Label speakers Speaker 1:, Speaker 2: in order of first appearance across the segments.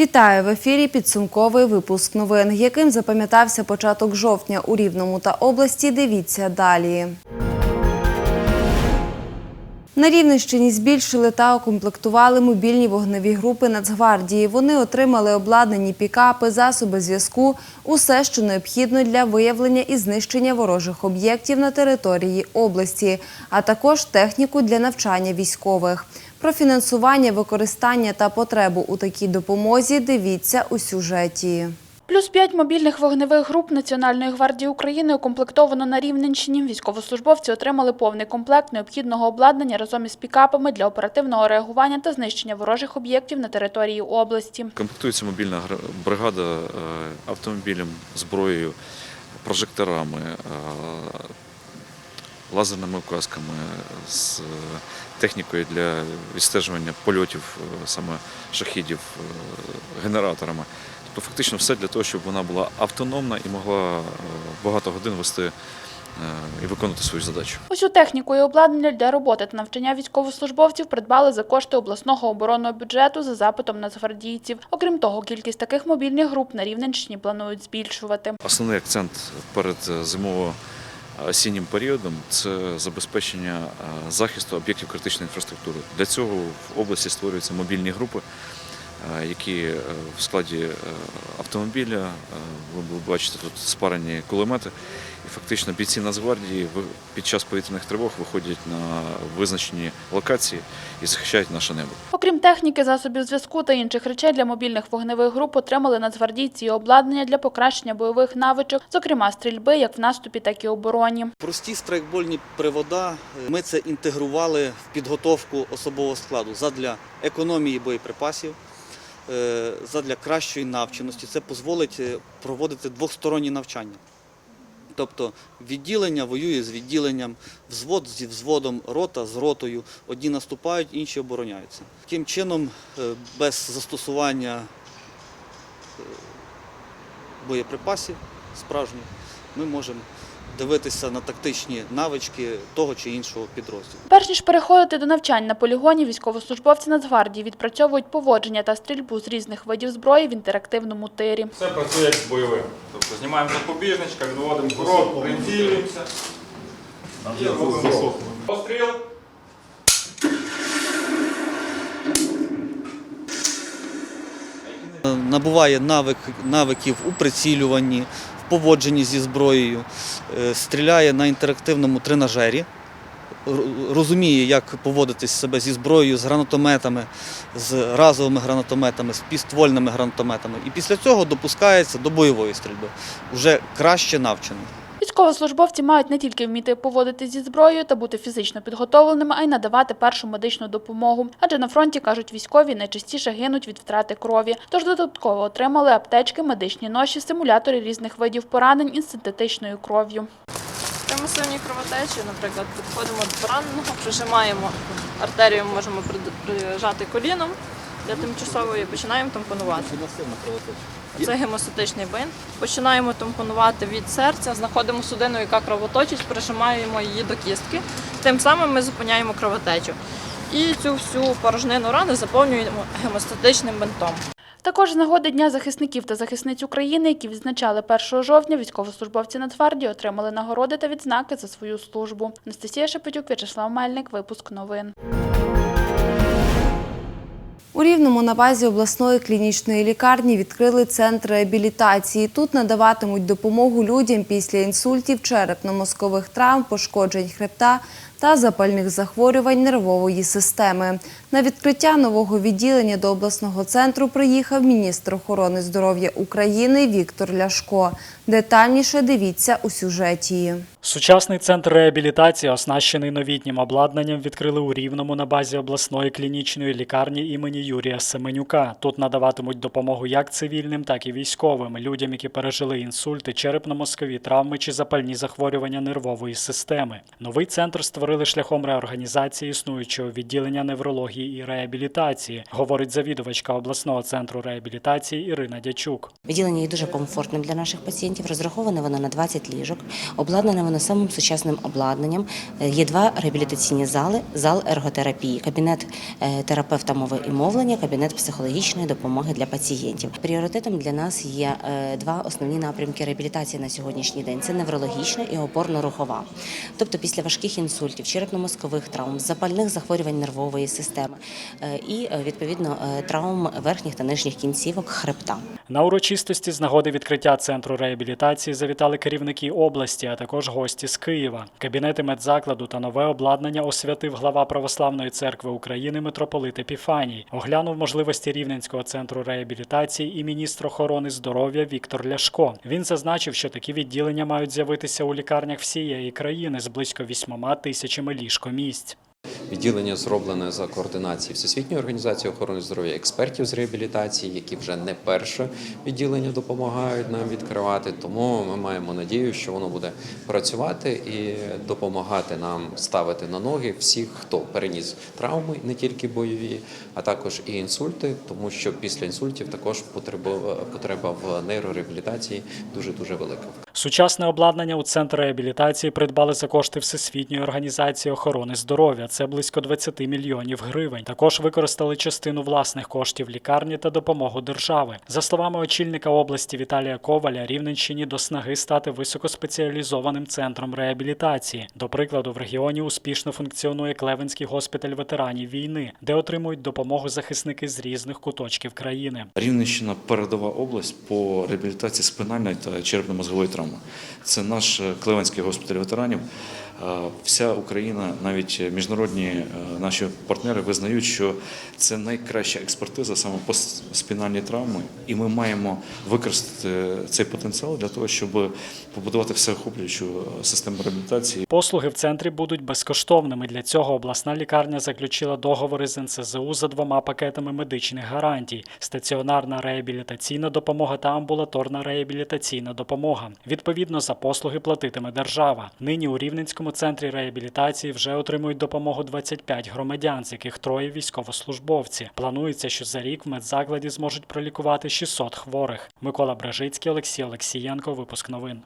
Speaker 1: Вітаю в ефірі. Підсумковий випуск новин, яким запам'ятався початок жовтня у Рівному та області. Дивіться далі. На Рівненщині збільшили та укомплектували мобільні вогневі групи Нацгвардії. Вони отримали обладнані пікапи, засоби зв'язку, усе, що необхідно для виявлення і знищення ворожих об'єктів на території області, а також техніку для навчання військових. Про фінансування, використання та потребу у такій допомозі дивіться у сюжеті.
Speaker 2: Плюс п'ять мобільних вогневих груп Національної гвардії України укомплектовано на Рівненщині. Військовослужбовці отримали повний комплект необхідного обладнання разом із пікапами для оперативного реагування та знищення ворожих об'єктів на території області.
Speaker 3: Комплектується мобільна бригада е, автомобілем, зброєю, прожекторами, е, лазерними указками, з е, технікою для відстежування польотів е, саме шахідів, е, генераторами. Тобто фактично все для того, щоб вона була автономна і могла е, багато годин вести і виконувати свою задачу.
Speaker 2: Усю техніку і обладнання для роботи та навчання військовослужбовців придбали за кошти обласного оборонного бюджету за запитом нацгвардійців. Окрім того, кількість таких мобільних груп на Рівненщині планують збільшувати.
Speaker 3: Основний акцент перед е, зимово-осіннім періодом це забезпечення е, захисту об'єктів критичної інфраструктури. Для цього в області створюються мобільні групи, які е, в складі е, автомобіля, е, ви бачите тут спарені кулемети. І фактично бійці Нацгвардії під час повітряних тривог виходять на визначені локації і захищають наше небо.
Speaker 2: Окрім техніки, засобів зв'язку та інших речей для мобільних вогневих груп отримали нацгвардійці і обладнання для покращення бойових навичок, зокрема стрільби як в наступі, так і обороні.
Speaker 4: Прості страйкбольні привода. е, Ми це інтегрували в підготовку особового складу задля економії боєприпасів, е, задля кращої навченості. Це дозволить е, проводити двосторонні навчання. Тобто відділення воює з відділенням, взвод зі взводом, рота з ротою. Одні наступають, інші обороняються. Таким чином, е, без застосування е, боєприпасів справжніх, ми можемо дивитися на тактичні навички того чи іншого підрозділу.
Speaker 2: Перш ніж переходити до навчань на полігоні, військовослужбовці Нацгвардії відпрацьовують поводження та стрільбу з різних видів зброї в інтерактивному тирі.
Speaker 5: Все працює як з бойовим. Тобто знімаємо запобіжничка, відводимо крок, прицілюємося. І робимо постріл.
Speaker 4: Набуває навик, навиків у прицілюванні, поводженні зі зброєю, е, стріляє на інтерактивному тренажері, розуміє, як поводитись себе зі зброєю, з гранатометами, з разовими гранатометами, з піствольними гранатометами. І після цього допускається до бойової стрільби, вже краще навчений.
Speaker 2: Військовослужбовці мають не тільки вміти поводитись зі зброєю та бути фізично підготовленими, а й надавати першу медичну допомогу. Адже на фронті кажуть військові найчастіше гинуть від втрати крові. Тож додатково отримали аптечки, медичні ноші, симулятори різних видів поранень із синтетичною кров'ю.
Speaker 6: При масивній кровотечі, наприклад, підходимо до пораненого, прижимаємо артерію, можемо при- прижати коліном для тимчасової починаємо тампонувати. Це гемостатичний бин. Починаємо тампонувати від серця, знаходимо судину, яка кровоточить, прижимаємо її до кістки. Тим самим ми зупиняємо кровотечу. І цю всю порожнину рани заповнюємо гемостатичним бинтом.
Speaker 2: Також з нагоди Дня захисників та захисниць України, які відзначали 1 жовтня, військовослужбовці Нацгвардії отримали нагороди та відзнаки за свою службу. Анастасія Шепетюк, В'ячеслав Мельник, випуск новин.
Speaker 1: У Рівному на базі обласної клінічної лікарні відкрили центр реабілітації. Тут надаватимуть допомогу людям після інсультів, черепно-мозкових травм, пошкоджень хребта та запальних захворювань нервової системи. На відкриття нового відділення до обласного центру приїхав міністр охорони здоров'я України Віктор Ляшко. Детальніше дивіться у сюжеті.
Speaker 7: Сучасний центр реабілітації, оснащений новітнім обладнанням, відкрили у Рівному на базі обласної клінічної лікарні імені Юрія Семенюка. Тут надаватимуть допомогу як цивільним, так і військовим, людям, які пережили інсульти, черепно-мозкові травми чи запальні захворювання нервової системи. Новий центр створили шляхом реорганізації існуючого відділення неврології хірургії і реабілітації, говорить завідувачка обласного центру реабілітації Ірина Дячук.
Speaker 8: Відділення є дуже комфортним для наших пацієнтів. Розраховане воно на 20 ліжок, обладнане воно самим сучасним обладнанням. Е, Є два реабілітаційні зали: зал ерготерапії, кабінет е, терапевта мови і мовлення, кабінет психологічної допомоги для пацієнтів. Пріоритетом для нас є е, два основні напрямки реабілітації на сьогоднішній день: це неврологічна і опорно-рухова. Тобто після важких інсультів, черепно-мозкових травм, запальних захворювань нервової системи е, і е, відповідно е, травм верхніх та нижніх кінцівок хребта.
Speaker 7: На урочистості з нагоди відкриття центру реабілітації завітали керівники області, а також гості з Києва. Кабінети медзакладу та нове обладнання освятив глава Православної церкви України митрополит Епіфаній. Оглянув можливості Рівненського центру реабілітації і міністр охорони здоров'я Віктор Ляшко. Він зазначив, що такі відділення мають з'явитися у лікарнях всієї країни з близько вісьмома тисячами ліжкомісць.
Speaker 9: Відділення зроблене за координації Всесвітньої організації охорони здоров'я експертів з реабілітації, які вже не перше відділення допомагають нам відкривати. Тому ми маємо надію, що воно буде працювати і допомагати нам ставити на ноги всіх, хто переніс травми, не тільки бойові, а також і інсульти, тому що після інсультів також потреба в нейрореабілітації дуже дуже велика.
Speaker 7: Сучасне обладнання у центр реабілітації придбали за кошти Всесвітньої організації охорони здоров'я. Це близько 20 мільйонів гривень. Також використали частину власних коштів лікарні та допомогу держави. За словами очільника області Віталія Коваля, Рівненщині до снаги стати високоспеціалізованим центром реабілітації. До прикладу, в регіоні успішно функціонує Клевенський госпіталь ветеранів війни, де отримують допомогу захисники з різних куточків країни.
Speaker 3: Рівненщина передова область по реабілітації спинальної та черепно-мозгової травми. Це наш е, Клевенський госпіталь ветеранів. Е, Вся Україна, навіть міжнародні е, наші партнери визнають, що це найкраща експертиза саме по спінальній травмі, і ми маємо використати цей потенціал для того, щоб побудувати всеохоплюючу е, систему реабілітації.
Speaker 7: Послуги в центрі будуть безкоштовними. Для цього обласна лікарня заключила договори з НСЗУ за двома пакетами медичних гарантій: стаціонарна реабілітаційна допомога та амбулаторна реабілітаційна допомога. Відповідно, за послуги платитиме держава. Нині у Рівненському центрі реабілітації вже отримують допомогу 25 громадян, з яких троє військовослужбовці. Планується, що за рік в медзакладі зможуть пролікувати 600 хворих. Микола Бражицький, Олексій Олексієнко. Випуск новин.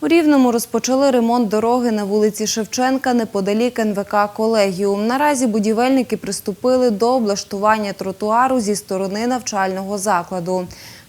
Speaker 1: У Рівному розпочали ремонт дороги на вулиці Шевченка неподалік НВК «Колегіум». Наразі будівельники приступили до облаштування тротуару зі сторони навчального закладу.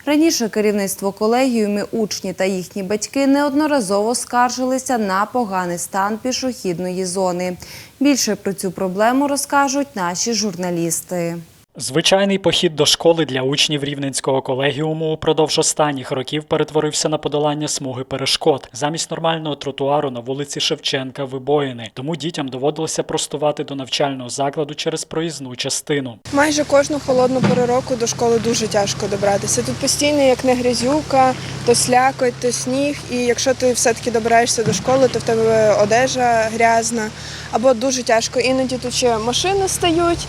Speaker 1: Раніше керівництво колегіумі, учні та їхні батьки неодноразово скаржилися на поганий стан пішохідної зони. Більше про цю проблему розкажуть наші журналісти.
Speaker 7: Звичайний похід до школи для учнів рівненського колегіуму упродовж останніх років перетворився на подолання смуги перешкод. Замість нормального тротуару на вулиці Шевченка вибоїни. Тому дітям доводилося простувати до навчального закладу через проїзну частину.
Speaker 10: Майже кожну холодну пору року до школи дуже тяжко добратися. Тут постійно, як не грязюка, то слякоть, то сніг. І якщо ти все-таки добираєшся до школи, то в тебе одежа грязна або дуже тяжко. Іноді тут ще машини стають.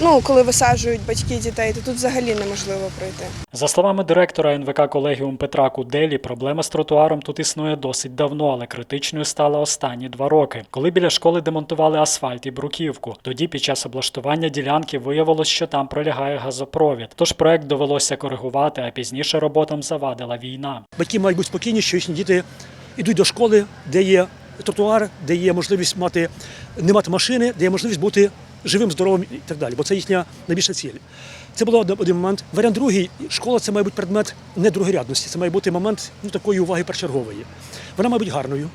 Speaker 10: Ну, коли висаджують батьки дітей, то тут взагалі неможливо пройти.
Speaker 7: За словами директора НВК колегіум Петра Куделі, проблема з тротуаром тут існує досить давно, але критичною стала останні два роки, коли біля школи демонтували асфальт і бруківку. Тоді під час облаштування ділянки виявилось, що там пролягає газопровід. Тож проект довелося коригувати, а пізніше роботам завадила війна.
Speaker 11: Батьки мають бути спокійні, що їхні діти йдуть до школи, де є тротуар, де є можливість мати не мати машини, де є можливість бути живим, здоровим і так далі. Бо це їхня найбільша ціль. Це один- один момент. Варіант другий школа це має бути предмет не другорядності, це має бути момент ну, такої уваги першергової. Вона має бути гарною.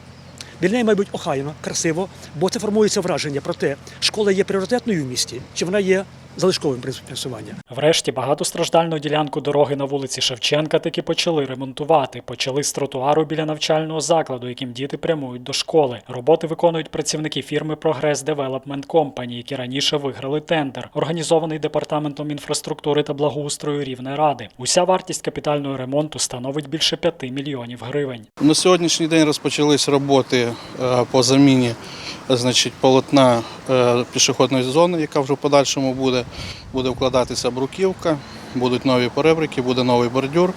Speaker 11: Біля неї має бути охайно, красиво, бо це формується враження про те, школа є пріоритетною в місті, чи вона є залишковим принципом фінансування.
Speaker 7: Врешті багатостраждальну ділянку дороги на вулиці Шевченка таки почали ремонтувати. Почали з тротуару біля навчального закладу, яким діти прямують до школи. Роботи виконують працівники фірми Прогрес Development Company, які раніше виграли тендер, організований департаментом інфраструктури та благоустрою Рівної ради. Уся вартість капітального ремонту становить більше 5 мільйонів гривень.
Speaker 12: На сьогоднішній день розпочались роботи е, по заміні значить, полотна е, пішохідної зони, яка вже в подальшому буде. Буде вкладатися бруківка, будуть нові перебрики, буде новий бордюр.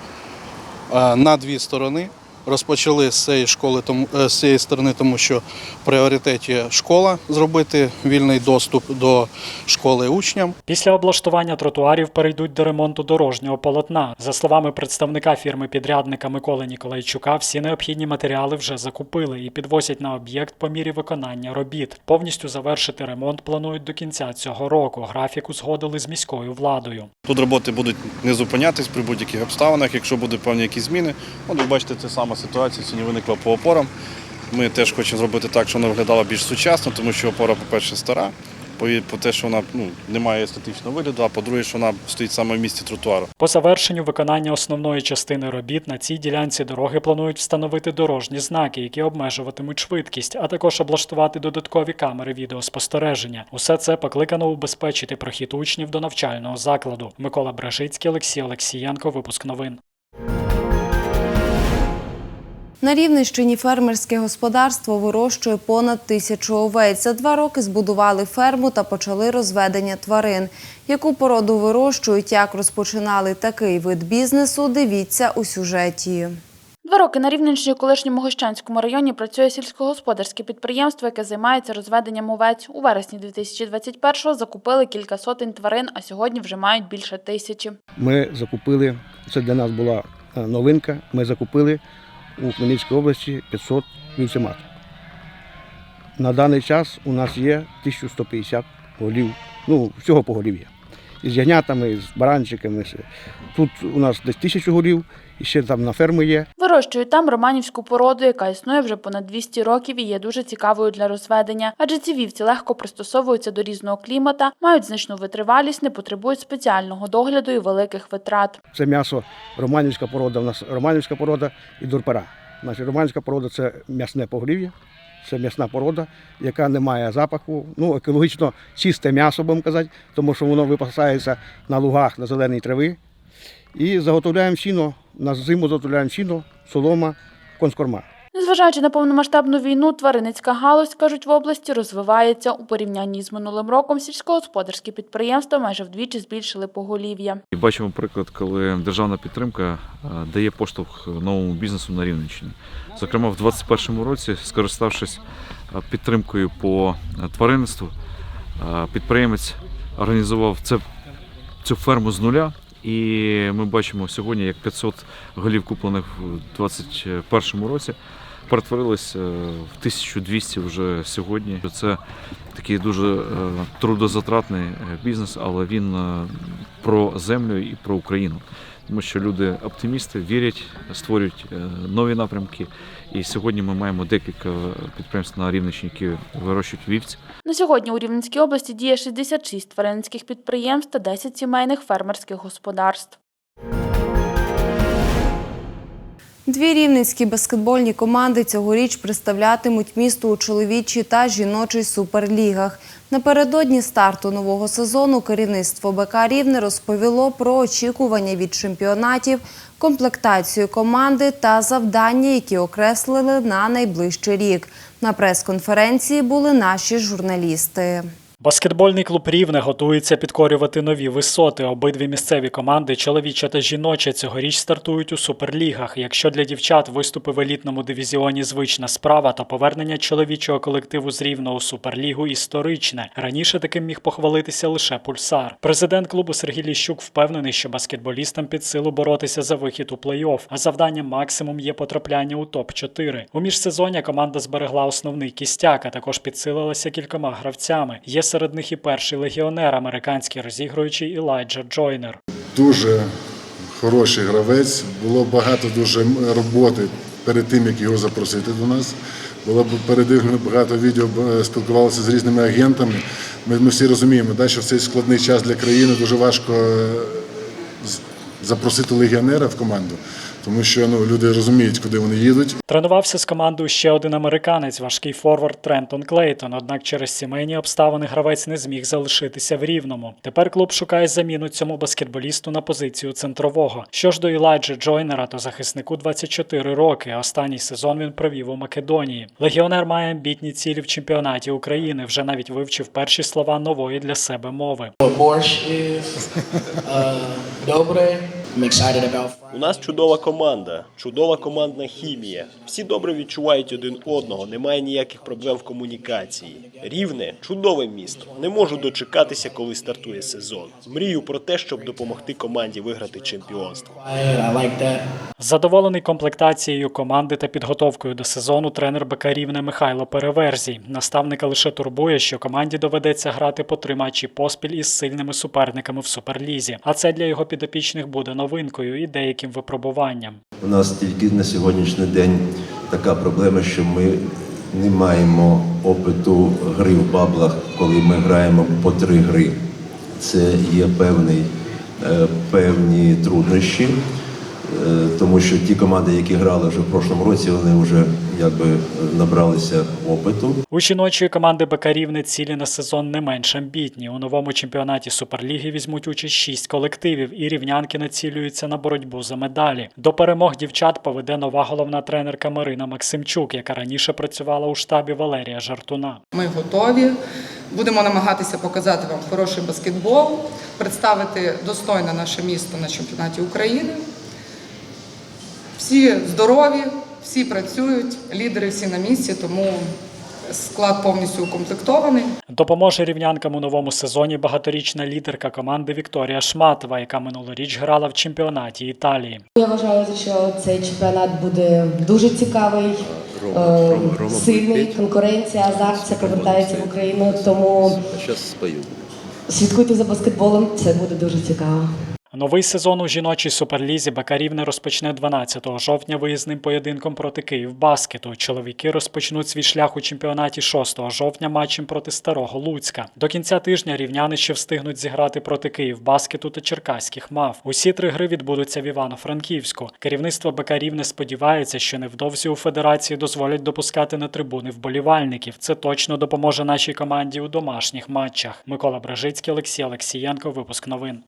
Speaker 12: Е, На дві сторони Розпочали з цієї школи, тому е, з цієї сторони, тому що в пріоритеті школа зробити вільний доступ до школи учням.
Speaker 7: Після облаштування тротуарів перейдуть до ремонту дорожнього полотна. За словами представника фірми-підрядника Миколи Ніколайчука, всі необхідні матеріали вже закупили і підвозять на об'єкт по мірі виконання робіт. Повністю завершити ремонт планують до кінця цього року. Графік узгодили з міською владою.
Speaker 13: Тут роботи будуть не зупинятись при будь-яких обставинах, якщо будуть певні якісь зміни. От ви бачите, це сама ситуація сьогодні виникла по опорам. Ми теж хочемо зробити так, щоб вона виглядала більш сучасно, тому що опора, по-перше, стара, по, те, що вона ну, не має естетичного вигляду, а по-друге, що вона стоїть саме в місці тротуару.
Speaker 7: По завершенню виконання основної частини робіт на цій ділянці дороги планують встановити дорожні знаки, які обмежуватимуть швидкість, а також облаштувати додаткові камери відеоспостереження. Усе це покликано убезпечити прохід учнів до навчального закладу. Микола Бражицький, Олексій Олексієнко. Випуск новин.
Speaker 1: На Рівненщині фермерське господарство вирощує понад тисячу овець. За два роки збудували ферму та почали розведення тварин. Яку породу вирощують, як розпочинали такий вид бізнесу, дивіться у сюжеті.
Speaker 2: Два роки на Рівненщині у колишньому Гощанському районі працює сільськогосподарське підприємство, яке займається розведенням овець. У вересні 2021-го закупили кілька сотень тварин, а сьогодні вже мають більше тисячі.
Speaker 14: Ми закупили, це для нас була е, новинка, ми закупили у Хмельницькій області 500 вівцемат. На даний час у нас є 1150 голів, ну, всього поголів'я. Із ягнятами, з баранчиками. Тут у нас десь тисячу голів, і ще там на фермі є.
Speaker 2: Вирощують там романівську породу, яка існує вже понад 200 років і є дуже цікавою для розведення. Адже ці вівці легко пристосовуються до різного клімата, мають значну витривалість, не потребують спеціального догляду і великих витрат.
Speaker 14: Це м'ясо романівська порода, у нас романівська порода і дурпера. Значить, романівська порода це м'ясне поголів'я, це м'ясна порода, яка не має запаху. Ну, екологічно чисте м'ясо, будемо казати, тому що воно випасається на лугах на зеленій трави. І заготовляємо сіно, на зиму заготовляємо сіно, солома, конскорма.
Speaker 2: Незважаючи на повномасштабну війну, тваринницька галузь, кажуть, в області розвивається. У порівнянні з минулим роком сільськогосподарські підприємства майже вдвічі збільшили поголів'я.
Speaker 3: І бачимо приклад, коли державна підтримка е, дає поштовх новому бізнесу на Рівненщині. Зокрема, в 2021 році, скориставшись е, підтримкою по е, тваринництву, підприємець організував це, цю ферму з нуля. І ми бачимо сьогодні, як 500 голів, куплених в 2021 році, перетворились е, в 1200 вже сьогодні. Це такий дуже е, трудозатратний е, бізнес, але він про землю і про Україну. Тому що люди оптимісти вірять, створюють е, нові напрямки. І сьогодні ми маємо декілька підприємств на Рівненщині, які вирощують вівці.
Speaker 2: На сьогодні у Рівненській області діє 66 тваринницьких підприємств та 10 сімейних фермерських господарств.
Speaker 1: Дві рівненські баскетбольні команди цьогоріч представлятимуть місто у чоловічій та жіночій суперлігах. Напередодні старту нового сезону керівництво БК Рівне розповіло про очікування від чемпіонатів, комплектацію команди та завдання, які окреслили на найближчий рік. На прес-конференції були наші журналісти.
Speaker 7: Баскетбольний клуб Рівне готується підкорювати нові висоти. Обидві місцеві команди, чоловіча та жіноча, цьогоріч стартують у суперлігах. Якщо для дівчат виступи в елітному дивізіоні звична справа, то повернення чоловічого колективу з Рівного у суперлігу історичне. Раніше таким міг похвалитися лише пульсар. Президент клубу Сергій Ліщук впевнений, що баскетболістам під силу боротися за вихід у плей-офф, а завданням максимум є потрапляння у топ-4. У міжсезоння команда зберегла основний кістяк, а також підсилилася кількома гравцями. Є серед них і перший легіонер, американський розігруючий Елайджа Джойнер.
Speaker 15: Дуже хороший гравець. Було багато дуже роботи перед тим, як його запросити до нас. Було передивлено багато відео, б- спілкувалися з різними агентами. Ми, ми всі розуміємо, да, що в цей складний час для країни дуже важко е, запросити легіонера в команду, тому що ну, люди розуміють, куди вони їдуть.
Speaker 7: Тренувався з командою ще один американець, важкий форвард Трентон Клейтон. Однак через сімейні обставини гравець не зміг залишитися в рівному. Тепер клуб шукає заміну цьому баскетболісту на позицію центрового. Що ж до Ілайджі Джойнера, то захиснику 24 роки. Останній сезон він провів у Македонії. Легіонер має амбітні цілі в чемпіонаті України. Вже навіть вивчив перші слова нової для себе мови.
Speaker 16: What borscht is dobre. I'm excited about У нас чудова команда, чудова командна хімія. Всі добре відчувають один одного, немає ніяких проблем в комунікації. Рівне чудове місто. Не можу дочекатися, коли стартує сезон. Мрію про те, щоб допомогти команді виграти чемпіонство.
Speaker 7: Задоволений комплектацією команди та підготовкою до сезону тренер БК Рівне Михайло Переверзій. Наставника лише турбує, що команді доведеться грати по три матчі поспіль із сильними суперниками в суперлізі. А це для його підопічних буде новинкою і деяким випробуванням.
Speaker 17: У нас тільки на сьогоднішній день така проблема, що ми не маємо опиту гри в баблах, коли ми граємо по три гри. Це є певний, е, певні труднощі, тому що ті команди, які грали вже в прошлому році, вони вже якби набралися опиту.
Speaker 7: У жіночої команди БК Рівне цілі на сезон не менш амбітні. У новому чемпіонаті Суперліги візьмуть участь шість колективів, і рівнянки націлюються на боротьбу за медалі. До перемог дівчат поведе нова головна тренерка Марина Максимчук, яка раніше працювала у штабі Валерія Жартуна.
Speaker 10: Ми готові. Будемо намагатися показати вам хороший баскетбол, представити достойно наше місто на чемпіонаті України. Всі здорові, всі працюють, лідери всі на місці, тому склад повністю укомплектований.
Speaker 7: Допоможе рівнянкам у новому сезоні багаторічна лідерка команди Вікторія Шматова, яка минулоріч грала в чемпіонаті Італії.
Speaker 6: Я вважаю, що цей чемпіонат буде дуже цікавий, е, сильний. Конкуренція, азарт це повертається в Україну. Тому
Speaker 17: Зараз спою.
Speaker 6: слідкуйте за баскетболом, це буде дуже цікаво.
Speaker 7: Новий сезон у жіночій суперлізі БК Рівне розпочне 12 жовтня виїзним поєдинком проти Київбаскету. Чоловіки розпочнуть свій шлях у чемпіонаті 6 жовтня матчем проти Старого Луцька. До кінця тижня рівняни ще встигнуть зіграти проти Київбаскету та Черкаських мав. Усі три гри відбудуться в Івано-Франківську. Керівництво БК Рівне сподівається, що невдовзі у федерації дозволять допускати на трибуни вболівальників. Це точно допоможе нашій команді у домашніх матчах. Микола Бражицький, Олексій Олексієнко. Випуск новин.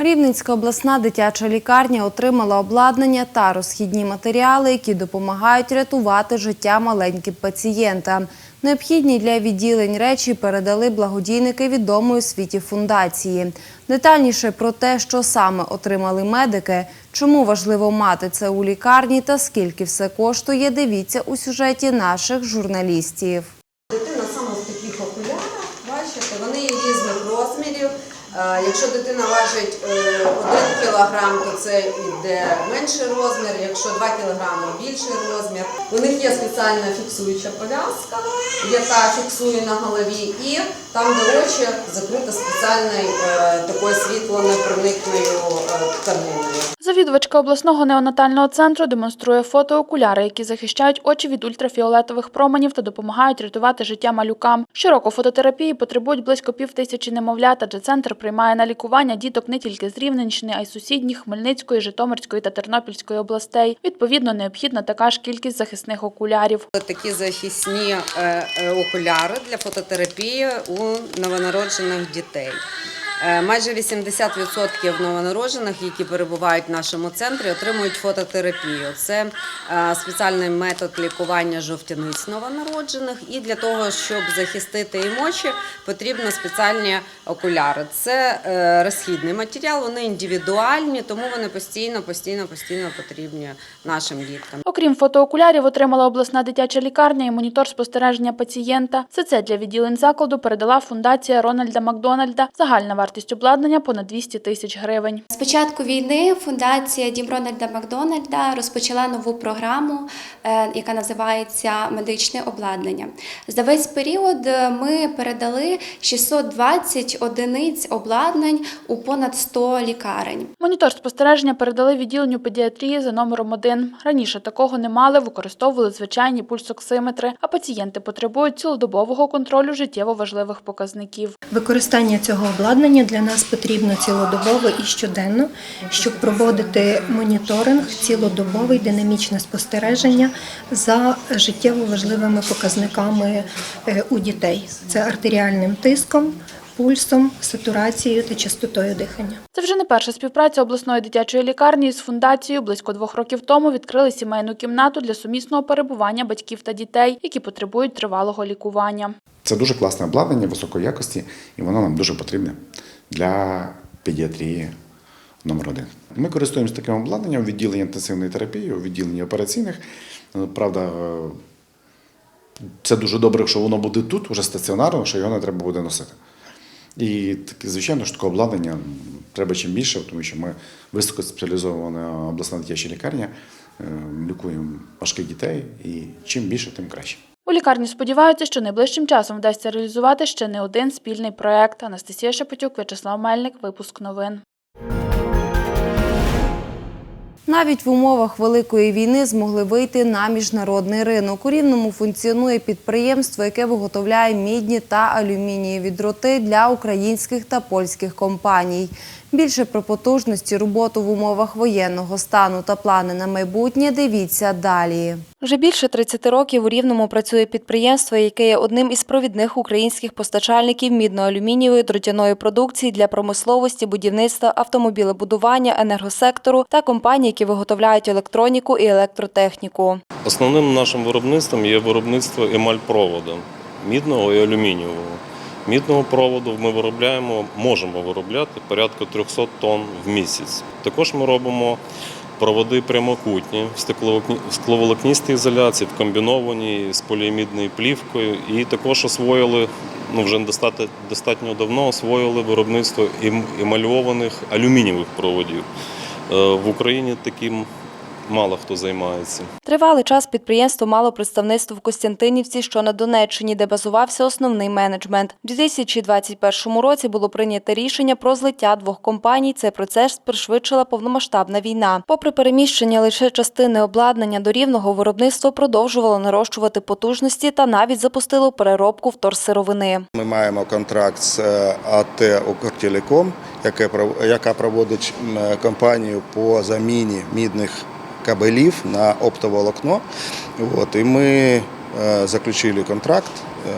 Speaker 1: Рівненська обласна дитяча лікарня отримала обладнання та розхідні матеріали, які допомагають рятувати життя маленьким пацієнтам. Необхідні для відділень речі передали благодійники відомої світі фундації. Детальніше про те, що саме отримали медики, чому важливо мати це у лікарні та скільки все коштує, дивіться у сюжеті наших журналістів.
Speaker 18: Дитина саме в таких окулярах, бачите, вони є різних розмірів. Е, Якщо дитина важить 1 кілограм, то це йде менший розмір, якщо 2 кілограми більший розмір. У них є спеціальна фіксуюча пов'язка, яка фіксує на голові, і там, де очі, закрита спеціальною е, такою світлонепроникною е, тканиною.
Speaker 2: Завідувачка обласного неонатального центру демонструє фото окуляри, які захищають очі від ультрафіолетових променів та допомагають рятувати життя малюкам. Щороку фототерапії потребують близько пів тисячі немовлят, адже центр приймає на лікування діток не тільки з Рівненщини, а й сусідніх Хмельницької, Житомирської та Тернопільської областей. Відповідно, необхідна така ж кількість захисних окулярів.
Speaker 18: Такі захисні е, е, окуляри для фототерапії у новонароджених дітей. Е, Майже 80% новонароджених, які перебувають в нашому центрі, отримують фототерапію. Це е, спеціальний метод лікування жовтяниць новонароджених. І для того, щоб захистити їм очі, потрібні спеціальні окуляри. Це е, розхідний матеріал, вони індивідуальні, тому вони постійно, постійно, постійно потрібні нашим діткам.
Speaker 2: Окрім фотоокулярів, отримала обласна дитяча лікарня і монітор спостереження пацієнта. Все це для відділень закладу передала фундація Рональда Макдональда. Загальна вартість обладнання понад 200 тисяч гривень.
Speaker 19: З початку війни фундація Дім Рональда Макдональда розпочала нову програму, е, яка називається Медичне обладнання. За весь період е, ми передали 620 одиниць обладнань у понад 100 лікарень.
Speaker 2: Монітор спостереження передали відділенню педіатрії за номером 1. Раніше такого не мали, використовували звичайні пульсоксиметри, а пацієнти потребують цілодобового контролю життєво важливих показників.
Speaker 20: Використання цього обладнання для нас потрібно цілодобово і щоденно, щоб проводити моніторинг, цілодобовий динамічне спостереження за життєво важливими показниками е, у дітей. Це артеріальним тиском, пульсом, сатурацією та частотою дихання.
Speaker 2: Це вже не перша співпраця обласної дитячої лікарні з фундацією. Близько двох років тому відкрили сімейну кімнату для сумісного перебування батьків та дітей, які потребують тривалого лікування.
Speaker 21: Це дуже класне обладнання високої якості, і воно нам дуже потрібне для педіатрії номер один. Ми користуємося таким обладнанням у відділенні інтенсивної терапії, у відділенні операційних. Е, Правда, е, це дуже добре, що воно буде тут, уже стаціонарно, що його не треба буде носити. І таке, звичайно, ж такого обладнання треба чим більше, тому що ми високоспеціалізована обласна дитяча лікарня, е, лікуємо важких дітей, і чим більше, тим краще.
Speaker 2: У лікарні сподіваються, що найближчим часом вдасться реалізувати ще не один спільний проект. Анастасія Шепетюк, В'ячеслав Мельник, випуск новин.
Speaker 1: Навіть в умовах великої війни змогли вийти на міжнародний ринок. У Рівному функціонує підприємство, яке виготовляє мідні та алюмінієві дроти для українських та польських компаній. Більше про потужності, роботу в умовах воєнного стану та плани на майбутнє дивіться далі.
Speaker 22: Вже більше 30 років у Рівному працює підприємство, яке є одним із провідних українських постачальників мідно-алюмінієвої дротяної продукції для промисловості, будівництва, автомобілебудування, енергосектору та компаній, які виготовляють електроніку і електротехніку.
Speaker 23: Основним нашим виробництвом є виробництво емальпроводу мідного і алюмінієвого. Мідного проводу ми виробляємо, можемо виробляти порядка 300 тонн в місяць. Також ми робимо проводи прямокутні в скловолокністій ізоляції, в комбінованій з поліамідною плівкою. І також освоїли, ну вже достатньо давно освоїли виробництво ем- емальованих алюмінієвих проводів. Е, В Україні таким мало хто займається.
Speaker 22: Тривалий час підприємство мало представництво в Костянтинівці, що на Донеччині, де базувався основний менеджмент. У 2021 році було прийнято рішення про злиття двох компаній. Цей процес пришвидшила повномасштабна війна. Попри переміщення лише частини обладнання до рівного, виробництво продовжувало нарощувати потужності та навіть запустило переробку вторсировини.
Speaker 24: Ми маємо контракт з е, АТ «Укртелеком», яка проводить е, по заміні мідних кабелів на оптоволокно. От, і ми е, заключили контракт е,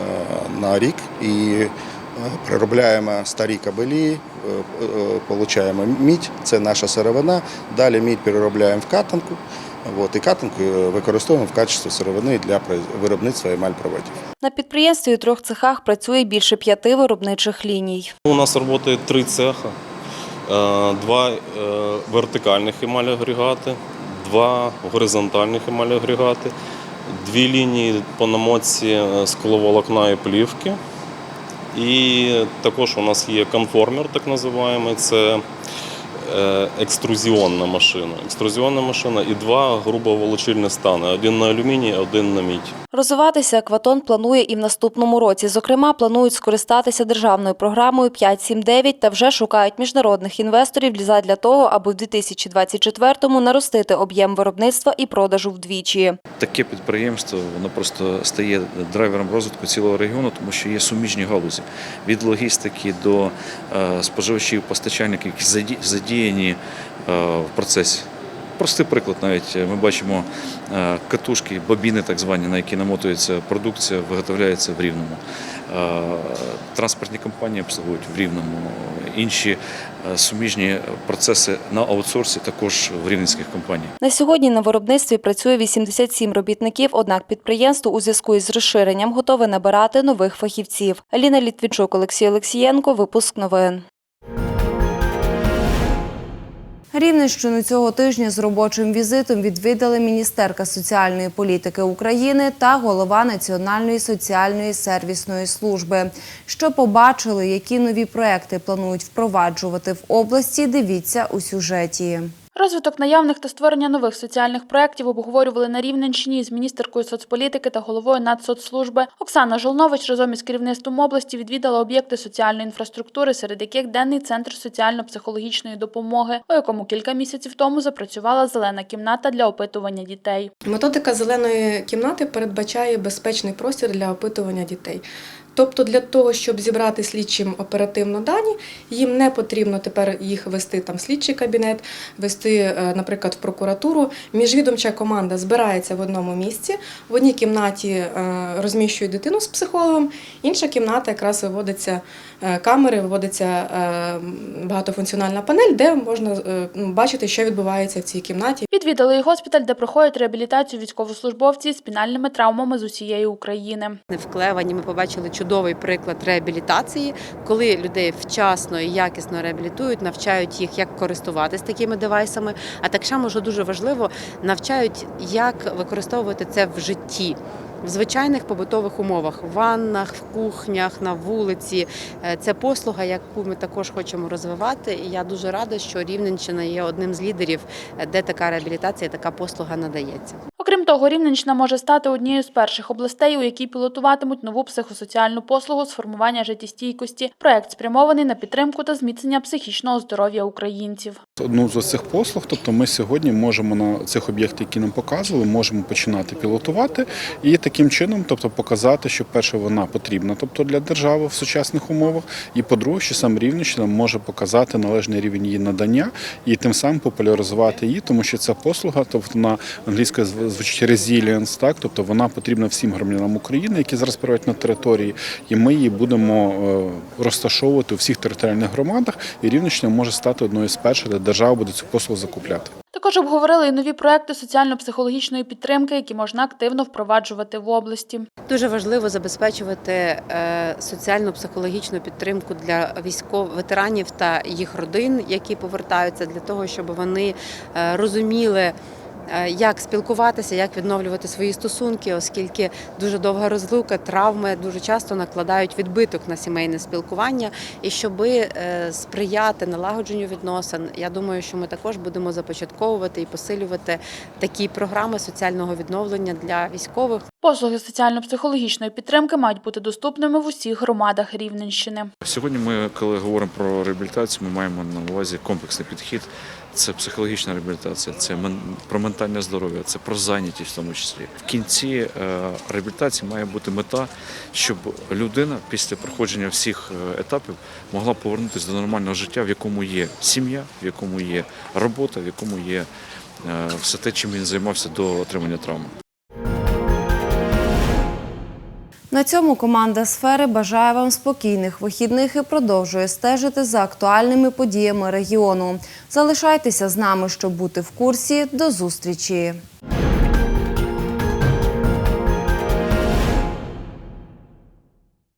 Speaker 24: на рік і е, переробляємо старі кабелі, е, е, отримуємо мідь, це наша сировина. Далі мідь переробляємо в катанку. От, і катанку використовуємо в качестві сировини для виробництва емаль-проводів.
Speaker 22: На підприємстві у трьох цехах працює більше п'яти виробничих ліній.
Speaker 23: У нас працює три цеха, два вертикальних емаль-агрегати, два горизонтальних емаль-агрегати, дві лінії по намотці е, скловолокна і плівки. І також у нас є конформер, так називаємо, це екструзіонна машина. Екструзіонна машина і два грубоволочильні стани. Один на алюміній, один на мідь.
Speaker 22: Розвиватися Акватон планує і в наступному році. Зокрема, планують скористатися державною програмою 5.7.9 та вже шукають міжнародних інвесторів для для того, аби в 2024-му наростити об'єм виробництва і продажу вдвічі.
Speaker 3: Таке підприємство воно просто стає драйвером розвитку цілого регіону, тому що є суміжні галузі від логістики до е, споживачів, постачальників, які заді- задіяні е, в процесі. Простий приклад, навіть ми бачимо е, катушки, бобіни, так звані, на які намотується продукція, виготовляється в Рівному. Е, Транспортні компанії обслуговують в Рівному. Інші суміжні процеси на аутсорсі також в рівненських компаній.
Speaker 22: На сьогодні на виробництві працює 87 робітників, однак підприємство у зв'язку із розширенням готове набирати нових фахівців. Аліна Літвінчук, Олексій Олексієнко, випуск новин.
Speaker 1: Рівненщину цього тижня з робочим візитом відвідали міністерка соціальної політики України та голова Національної соціальної сервісної служби. Що побачили, які нові проекти планують впроваджувати в області, дивіться у сюжеті.
Speaker 2: Розвиток наявних та створення нових соціальних проєктів обговорювали на Рівненщині з міністеркою соцполітики та головою Нацсоцслужби. Оксана Жолнович разом із керівництвом області відвідала об'єкти соціальної інфраструктури, серед яких денний центр соціально-психологічної допомоги, у якому кілька місяців тому запрацювала зелена кімната для опитування дітей.
Speaker 25: Методика зеленої кімнати передбачає безпечний простір для опитування дітей. Тобто для того, щоб зібрати слідчим оперативно дані, їм не потрібно тепер їх вести там в слідчий кабінет, вести, е, наприклад, в прокуратуру. Міжвідомча команда збирається в одному місці. В одній кімнаті е, розміщують дитину з психологом, інша кімната якраз виводиться е, камери, виводиться багатофункціональна панель, де можна е, бачити, що відбувається в цій кімнаті.
Speaker 2: Відвідали і госпіталь, де проходять реабілітацію військовослужбовці з спінальними травмами з усієї України.
Speaker 26: Не вклевані. Ми побачили
Speaker 27: чудовий приклад реабілітації, коли людей вчасно і якісно реабілітують, навчають їх, як користуватись такими девайсами. А так само, що дуже важливо, навчають, як використовувати це в житті. В звичайних побутових умовах, в ваннах, в кухнях, на вулиці. Е, Це послуга, яку ми також хочемо розвивати. І я дуже рада, що Рівненщина є одним з лідерів, е, де така реабілітація, така послуга надається.
Speaker 2: Окрім того, Рівненщина може стати однією з перших областей, у якій пілотуватимуть нову психосоціальну послугу з формування життєстійкості. Проект спрямований на підтримку та зміцнення психічного здоров'я українців.
Speaker 28: Одну з цих послуг, тобто ми сьогодні можемо на цих об'єктах, які нам показували, можемо починати пілотувати і таким чином, тобто показати, що перше вона потрібна, тобто для держави в сучасних умовах, і по-друге, що сам Рівненщина може показати належний рівень її надання і тим самим популяризувати її, тому що ця послуга, тобто на англійською звучить resilience, так тобто вона потрібна всім громадянам України, які зараз перебувають на території, і ми її будемо е, розташовувати у всіх територіальних громадах, і Рівненщина може стати одною з перших, де держава буде цю послугу закупляти.
Speaker 2: Також обговорили і нові проекти соціально-психологічної підтримки, які можна активно впроваджувати в області.
Speaker 27: Дуже важливо забезпечувати е, соціально-психологічну підтримку для військових ветеранів та їх родин, які повертаються, для того, щоб вони е, розуміли. Е, Як спілкуватися, як відновлювати свої стосунки, оскільки дуже довга розлука, травми дуже часто накладають відбиток на сімейне спілкування, і щоби е, сприяти налагодженню відносин, я думаю, що ми також будемо започатковувати і посилювати такі програми соціального відновлення для військових.
Speaker 2: Послуги соціально-психологічної підтримки мають бути доступними в усіх громадах Рівненщини.
Speaker 3: Сьогодні ми, коли говоримо про реабілітацію, ми маємо на увазі комплексний підхід. Це психологічна реабілітація, це про ментальне здоров'я, це про зайнятість в тому числі. В кінці е, реабілітації має бути мета, щоб людина після проходження всіх е, етапів могла повернутися до нормального життя, в якому є сім'я, в якому є робота, в якому є е, все те, чим він займався до отримання травми.
Speaker 1: На цьому команда сфери бажає вам спокійних вихідних і продовжує стежити за актуальними подіями регіону. Залишайтеся з нами, щоб бути в курсі. До зустрічі!